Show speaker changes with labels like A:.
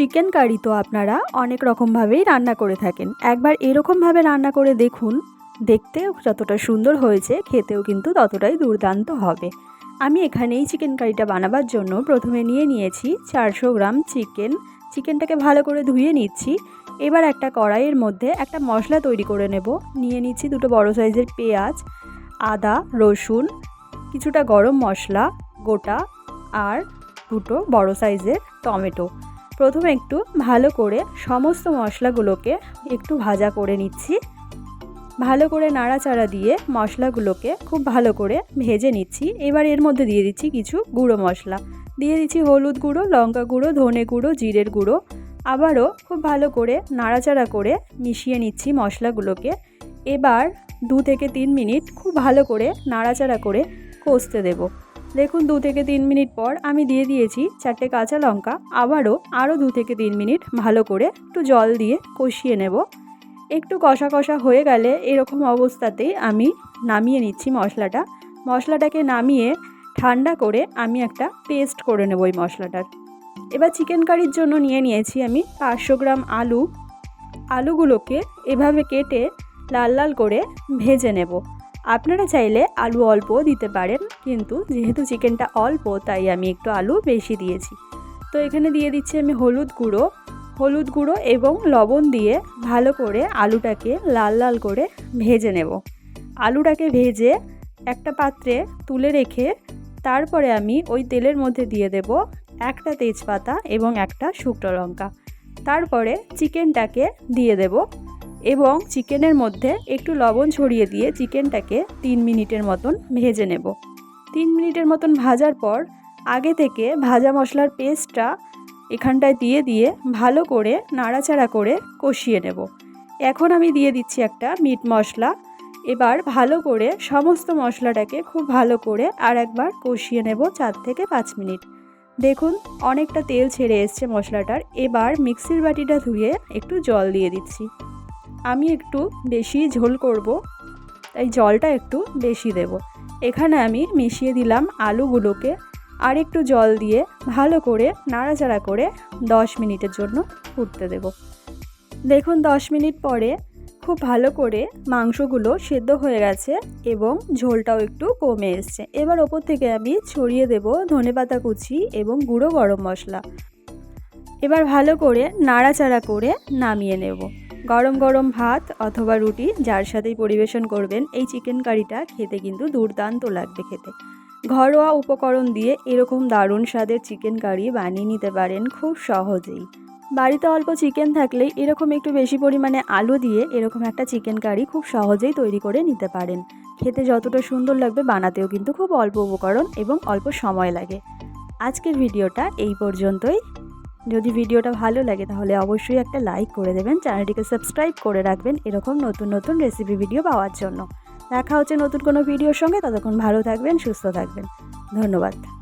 A: Chicken curry তো আপনারা অনেক রকমভাবেই রান্না করে থাকেন। একবার এরকমভাবে রান্না করে দেখুন দেখতেও যতটা সুন্দর হয়েছে, খেতেও কিন্তু ততটাই দুর্দান্ত হবে। আমি এখানে এই চিকেন কারিটা বানাবার জন্য প্রথমে নিয়ে নিয়েছি চারশো গ্রাম চিকেন চিকেনটাকে ভালো করে ধুয়ে নিচ্ছি। এবার একটা কড়াইয়ের মধ্যে একটা মশলা তৈরি করে নেব। নিয়ে নিচ্ছি দুটো বড় সাইজের পেঁয়াজ, আদা, রসুন, কিছুটা গরম মশলা, গোটা, আর দুটো বড় সাইজের টমেটো। প্রথমে একটু ভালো করে সমস্ত মশলাগুলোকে একটু ভাজা করে নিচ্ছি। ভালো করে নাড়াচাড়া দিয়ে মশলাগুলোকে খুব ভালো করে ভেজে নিচ্ছি। এবার এর মধ্যে দিয়ে দিচ্ছি কিছু গুঁড়ো মশলা। দিয়ে দিচ্ছি হলুদ গুঁড়ো, লঙ্কা গুঁড়ো, ধনে গুঁড়ো, জিরের গুঁড়ো। আবারও খুব ভালো করে নাড়াচাড়া করে মিশিয়ে নিচ্ছি মশলাগুলোকে। এবার দু থেকে তিন মিনিট খুব ভালো করে নাড়াচাড়া করে কষতে দেবো। দেখুন, দু থেকে তিন মিনিট পর আমি দিয়ে দিয়েছি চারটে কাঁচা লঙ্কা। আবারও আরও দু থেকে তিন মিনিট ভালো করে একটু জল দিয়ে কষিয়ে নেব। একটু কষা কষা হয়ে গেলে এরকম অবস্থাতেই আমি নামিয়ে নিচ্ছি মশলাটা। মশলাটাকে নামিয়ে ঠান্ডা করে আমি একটা পেস্ট করে নেব ওই মশলাটার। এবার চিকেন কারির জন্য নিয়ে নিয়েছি আমি পাঁচশো গ্রাম আলু। আলুগুলোকে এভাবে কেটে লাল লাল করে ভেজে নেব। আপনারা চাইলে আলু অল্প দিতে পারেন, কিন্তু যেহেতু চিকেনটা অল্প, তাই আমি একটু আলু বেশি দিয়েছি। তো এখানে দিয়ে দিচ্ছি আমি হলুদ গুঁড়ো। হলুদ গুঁড়ো এবং লবণ দিয়ে ভালো করে আলুটাকে লাল লাল করে ভেজে নেব। আলুটাকে ভেজে একটা পাত্রে তুলে রেখে তারপরে আমি ওই তেলের মধ্যে দিয়ে দেব একটা তেজপাতা এবং একটা শুকনো লঙ্কা। তারপরে চিকেনটাকে দিয়ে দেব। এবং চিকেনের মধ্যে একটু লবণ ছড়িয়ে দিয়ে চিকেনটাকে তিন মিনিটের মতন ভেজে নেব। তিন মিনিটের মতন ভাজার পর আগে থেকে ভাজা মশলার পেস্টটা এখানটায় দিয়ে দিয়ে ভালো করে নাড়াচাড়া করে কষিয়ে নেব। এখন আমি দিয়ে দিচ্ছি একটা মিট মশলা। এবার ভালো করে সমস্ত মশলাটাকে খুব ভালো করে আর একবার কষিয়ে নেব চার থেকে পাঁচ মিনিট। দেখুন, অনেকটা তেল ছেড়ে এসছে মশলাটার। এবার মিক্সির বাটিটা ধুয়ে একটু জল দিয়ে দিচ্ছি। আমি একটু বেশি ঝোল করব, তাই জলটা একটু বেশি দেব। এখানে আমি মিশিয়ে দিলাম আলুগুলোকে, আর একটু জল দিয়ে ভালো করে নাড়াচাড়া করে দশ মিনিটের জন্য ফুটতে দেব। দেখুন, দশ মিনিট পরে খুব ভালো করে মাংসগুলো সেদ্ধ হয়ে গেছে এবং ঝোলটাও একটু কমে এসছে। এবার ওপর থেকে আমি ছড়িয়ে দেব ধনেপাতা কুচি এবং গুঁড়ো গরম মশলা। এবার ভালো করে নাড়াচাড়া করে নামিয়ে নেব। গরম গরম ভাত অথবা রুটি যার সাথেই পরিবেশন করবেন, এই চিকেন কারিটা খেতে কিন্তু দুর্দান্ত লাগবে খেতে। ঘরোয়া উপকরণ দিয়ে এরকম দারুণ স্বাদের চিকেন কারি বানিয়ে নিতে পারেন খুব সহজেই। বাড়িতে অল্প চিকেন থাকলে এরকম একটু বেশি পরিমাণে আলু দিয়ে এরকম একটা চিকেন কারি খুব সহজেই তৈরি করে নিতে পারেন। খেতে যতটা সুন্দর লাগবে বানাতেও কিন্তু খুব অল্প উপকরণ এবং অল্প সময় লাগে। আজকের ভিডিওটা এই পর্যন্তই। যদি ভিডিওটা ভালো লাগে তাহলে অবশ্যই একটা লাইক করে দেবেন চ্যানেলটিকে সাবস্ক্রাইব করে রাখবেন এরকম নতুন নতুন রেসিপি ভিডিও পাওয়ার জন্য। দেখা হচ্ছে নতুন কোনো ভিডিওর সঙ্গে, ততক্ষণ ভালো থাকবেন, সুস্থ থাকবেন। ধন্যবাদ।